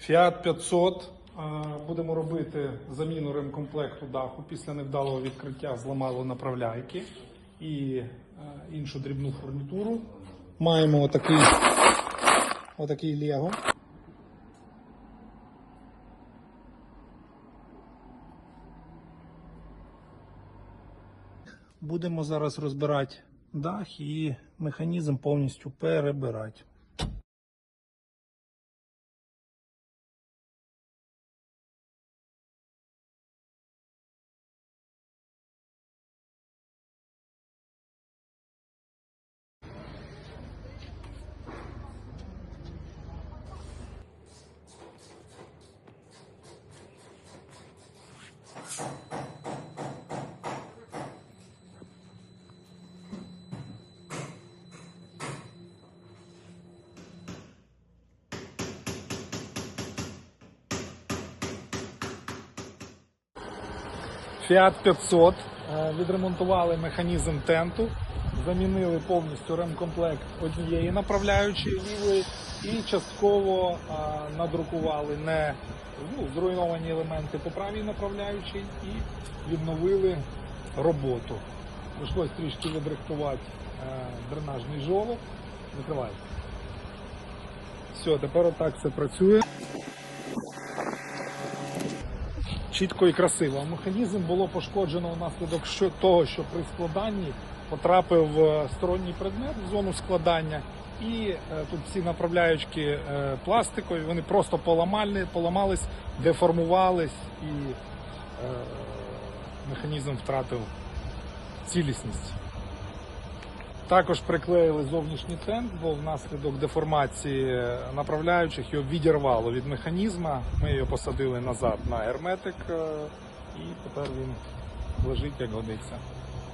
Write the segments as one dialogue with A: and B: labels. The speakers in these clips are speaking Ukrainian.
A: Fiat 500. е, Будемо робити заміну ремкомплекту даху. Після невдалого відкриття зламало направляйки і е, іншу дрібну фурнітуру. Маємо отакий, отакий Лего. Будемо зараз розбирати дах і механізм повністю перебирати. Fiat 500. Е, Відремонтували механізм тенту, замінили повністю ремкомплект однієї направляючої лівої і частково е, надрукували не ну, зруйновані елементи по правій направляючій і відновили роботу. Прийшлось трішки відрихтувати е, дренажний жолоб. Закривайте. Все, тепер отак все працює. Чітко і красиво. Механізм було пошкоджено внаслідок того, що при складанні потрапив е, сторонній предмет в зону складання, і е, тут всі направляючки е, пластикові, вони просто поламали, поламались, деформувались, і механізм втратив цілісність. Також приклеїли зовнішній тент, бо внаслідок деформації направляючих його відірвало від механізма. Ми його посадили назад на герметик і тепер він лежить як годиться.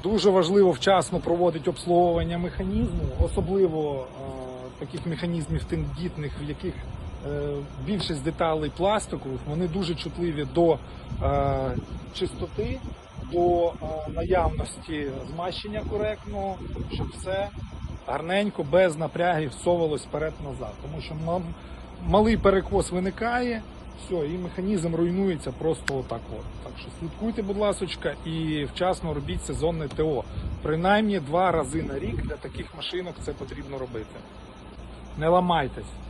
A: Дуже важливо вчасно проводити обслуговування механізму, особливо е, таких механізмів тендітних, в яких е, більшість деталей пластикових, вони дуже чутливі до е, чистоти, до е, наявності змащення коректного, щоб все гарненько, без напрягів совалось вперед-назад. Тому що малий перекос виникає, все, і механізм руйнується просто отак от. Так що слідкуйте, будь ласочка, і вчасно робіть сезонне ТО. Принаймні два рази на рік для таких машинок це потрібно робити. Не ламайтесь.